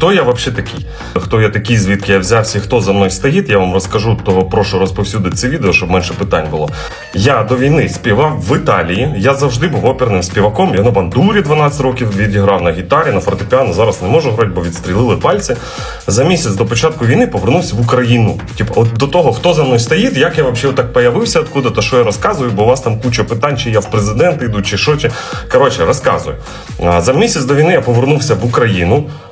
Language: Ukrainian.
Хто я взагалі такий? Хто я такий, звідки я взявся, хто за мною стоїть, я вам розкажу, того прошу розповсюдити це відео, щоб менше питань було. Я до війни співав в Італії. Я завжди був оперним співаком. Я на бандурі 12 років відіграв на гітарі, на фортепіано. Зараз не можу грати, бо відстрілили пальці. За місяць до початку війни повернувся в Україну. Типу, от до того, хто за мною стоїть, як я взагалі так появився, откуда то що я розказую, бо у вас там куча питань, чи я в президенти йду, чи що. Чи... Коротше, розказую. За місяць до війни я повернувся в Україну.